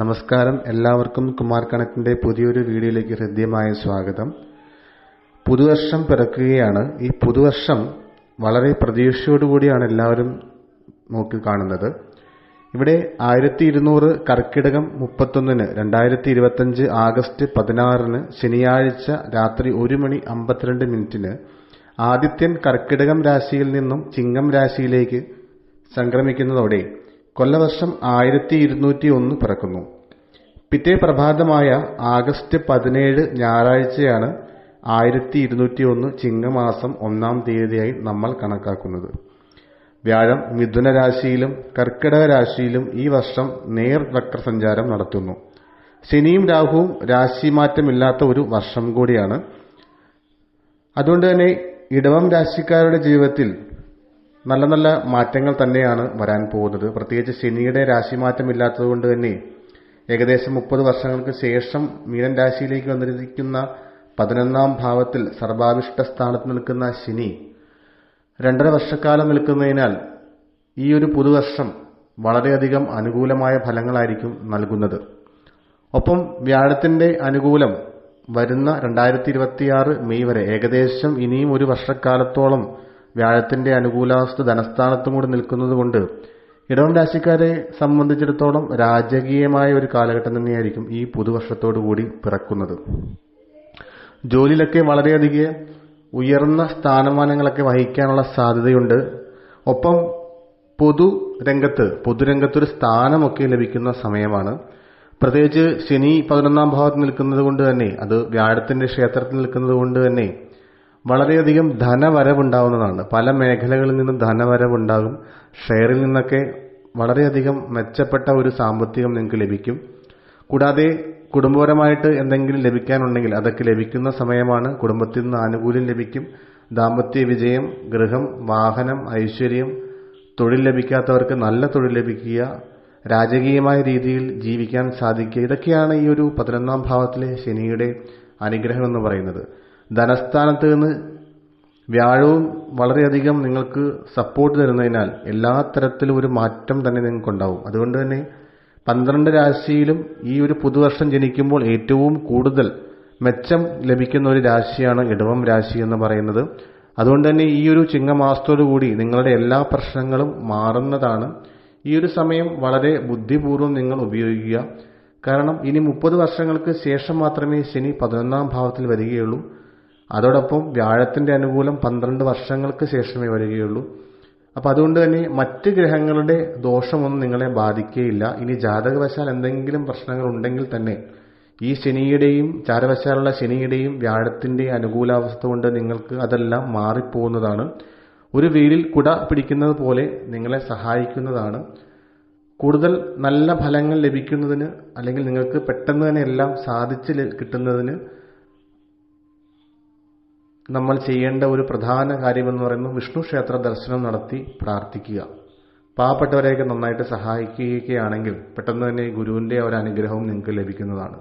നമസ്കാരം. എല്ലാവർക്കും കുമാർ കണക്കിന്റെ പുതിയൊരു വീഡിയോയിലേക്ക് ഹൃദ്യമായ സ്വാഗതം. പുതുവർഷം പിറക്കുകയാണ്. ഈ പുതുവർഷം വളരെ പ്രതീക്ഷയോടുകൂടിയാണ് എല്ലാവരും നോക്കി കാണുന്നത്. ഇവിടെ ആയിരത്തി ഇരുന്നൂറ് കർക്കിടകം മുപ്പത്തൊന്നിന് രണ്ടായിരത്തി ഇരുപത്തഞ്ച് ആഗസ്റ്റ് പതിനാറിന് ശനിയാഴ്ച രാത്രി ഒരു മണി അമ്പത്തിരണ്ട് മിനിറ്റിന് ആദിത്യൻ കർക്കിടകം രാശിയിൽ നിന്നും ചിങ്ങം രാശിയിലേക്ക് സംക്രമിക്കുന്നതോടെ കൊല്ലവർഷം ആയിരത്തി ഇരുന്നൂറ്റി ഒന്ന് പിറക്കുന്നു. പിറ്റേ പ്രഭാതമായ ആഗസ്റ്റ് പതിനേഴ് ഞായറാഴ്ചയാണ് ആയിരത്തി ഇരുന്നൂറ്റി ഒന്ന് ചിങ്ങമാസം ഒന്നാം തീയതിയായി നമ്മൾ കണക്കാക്കുന്നത്. വ്യാഴം മിഥുന രാശിയിലും കർക്കിടക രാശിയിലും ഈ വർഷം നേർ വക്ര സഞ്ചാരം നടത്തുന്നു. ശനിയും രാഹുവും രാശിമാറ്റമില്ലാത്ത ഒരു വർഷം കൂടിയാണ്. അതുകൊണ്ട് തന്നെ ഇടവം രാശിക്കാരുടെ ജീവിതത്തിൽ നല്ല നല്ല മാറ്റങ്ങൾ തന്നെയാണ് വരാൻ പോകുന്നത്. പ്രത്യേകിച്ച് ശനിയുടെ രാശിമാറ്റം ഇല്ലാത്തതുകൊണ്ട് തന്നെ ഏകദേശം മുപ്പത് വർഷങ്ങൾക്ക് ശേഷം മീനൻ രാശിയിലേക്ക് വന്നിരിക്കുന്ന പതിനൊന്നാം ഭാവത്തിൽ സർവാഭിഷ്ട സ്ഥാനത്ത് നിൽക്കുന്ന ശനി രണ്ടര വർഷക്കാലം നിൽക്കുന്നതിനാൽ ഈ ഒരു പുതുവർഷം വളരെയധികം അനുകൂലമായ ഫലങ്ങളായിരിക്കും നൽകുന്നത്. ഒപ്പം വ്യാഴത്തിന്റെ അനുകൂലം വരുന്ന രണ്ടായിരത്തി മെയ് വരെ ഏകദേശം ഇനിയും ഒരു വർഷക്കാലത്തോളം വ്യാഴത്തിന്റെ അനുകൂലാവസ്ഥ ധനസ്ഥാനത്തും കൂടി നിൽക്കുന്നത് കൊണ്ട് ഇടവം രാശിക്കാരെ സംബന്ധിച്ചിടത്തോളം രാജകീയമായ ഒരു കാലഘട്ടം തന്നെയായിരിക്കും ഈ പുതുവർഷത്തോടു കൂടി പിറക്കുന്നത്. ജോലിയിലൊക്കെ വളരെയധികം ഉയർന്ന സ്ഥാനമാനങ്ങളൊക്കെ വഹിക്കാനുള്ള സാധ്യതയുണ്ട്. ഒപ്പം പൊതു രംഗത്ത് പൊതുരംഗത്തൊരു സ്ഥാനമൊക്കെ ലഭിക്കുന്ന സമയമാണ്. പ്രത്യേകിച്ച് ശനി പതിനൊന്നാം ഭാവത്ത് നിൽക്കുന്നത് കൊണ്ട് തന്നെ അത് വ്യാഴത്തിന്റെ ക്ഷേത്രത്തിൽ നിൽക്കുന്നത് കൊണ്ട് തന്നെ വളരെയധികം ധനവരവുണ്ടാവുന്നതാണ്. പല മേഖലകളിൽ നിന്നും ധനവരവുണ്ടാകും. ഷെയറിൽ നിന്നൊക്കെ വളരെയധികം മെച്ചപ്പെട്ട ഒരു സാമ്പത്തികം നിങ്ങൾക്ക് ലഭിക്കും. കൂടാതെ കുടുംബപരമായിട്ട് എന്തെങ്കിലും ലഭിക്കാനുണ്ടെങ്കിൽ അതൊക്കെ ലഭിക്കുന്ന സമയമാണ് കുടുംബത്തിൽ നിന്ന് ആനുകൂല്യം ലഭിക്കും. ദാമ്പത്യ വിജയം ഗൃഹം വാഹനം ഐശ്വര്യം തൊഴിൽ ലഭിക്കാത്തവർക്ക് നല്ല തൊഴിൽ ലഭിക്കുക രാജകീയമായ രീതിയിൽ ജീവിക്കാൻ സാധിക്കുക. ഇതൊക്കെയാണ് ഈ ഒരു പതിനൊന്നാം ഭാവത്തിലെ ശനിയുടെ അനുഗ്രഹം എന്ന് പറയുന്നത്. ധനസ്ഥാനത്ത് നിന്ന് വ്യാഴവും വളരെയധികം നിങ്ങൾക്ക് സപ്പോർട്ട് തരുന്നതിനാൽ എല്ലാ തരത്തിലും ഒരു മാറ്റം തന്നെ നിങ്ങൾക്കുണ്ടാവും അതുകൊണ്ട് തന്നെ പന്ത്രണ്ട് രാശിയിലും ഈ ഒരു പുതുവർഷം ജനിക്കുമ്പോൾ ഏറ്റവും കൂടുതൽ മെച്ചം ലഭിക്കുന്ന ഒരു രാശിയാണ് ഇടവം രാശി എന്ന് പറയുന്നത്. അതുകൊണ്ട് തന്നെ ഈ ഒരു ചിങ്ങമാസത്തോടുകൂടി നിങ്ങളുടെ എല്ലാ പ്രശ്നങ്ങളും മാറുന്നതാണ്. ഈ ഒരു സമയം വളരെ ബുദ്ധിപൂർവം നിങ്ങൾ ഉപയോഗിക്കുക. കാരണം ഇനി മുപ്പത് വർഷങ്ങൾക്ക് ശേഷം മാത്രമേ ശനി പതിനൊന്നാം ഭാവത്തിൽ വരികയുള്ളൂ. അതോടൊപ്പം വ്യാഴത്തിന്റെ അനുകൂലം പന്ത്രണ്ട് വർഷങ്ങൾക്ക് ശേഷമേ വരികയുള്ളൂ. അപ്പോൾ അതുകൊണ്ട് തന്നെ മറ്റ് ഗ്രഹങ്ങളുടെ ദോഷമൊന്നും നിങ്ങളെ ബാധിക്കുകയില്ല. ഇനി ജാതകവശാൽ എന്തെങ്കിലും പ്രശ്നങ്ങൾ ഉണ്ടെങ്കിൽ തന്നെ ഈ ശനിയുടെയും ചാരവശാലുള്ള ശനിയുടെയും വ്യാഴത്തിന്റെ അനുകൂലാവസ്ഥ കൊണ്ട് നിങ്ങൾക്ക് അതെല്ലാം മാറിപ്പോകുന്നതാണ്. ഒരു വീലിൽ കുട പിടിക്കുന്നത് പോലെ നിങ്ങളെ സഹായിക്കുന്നതാണ്. കൂടുതൽ നല്ല ഫലങ്ങൾ ലഭിക്കുന്നതിന് അല്ലെങ്കിൽ നിങ്ങൾക്ക് പെട്ടെന്ന് തന്നെ എല്ലാം സാധിച്ച് കിട്ടുന്നതിന് നമ്മൾ ചെയ്യേണ്ട ഒരു പ്രധാന കാര്യമെന്ന് പറയുന്നത് വിഷ്ണു ക്ഷേത്ര ദർശനം നടത്തി പ്രാർത്ഥിക്കുക. പാവപ്പെട്ടവരെയൊക്കെ നന്നായിട്ട് സഹായിക്കുകയൊക്കെയാണെങ്കിൽ പെട്ടെന്ന് തന്നെ ഗുരുവിന്റെ ഒരു അനുഗ്രഹവും നിങ്ങൾക്ക് ലഭിക്കുന്നതാണ്.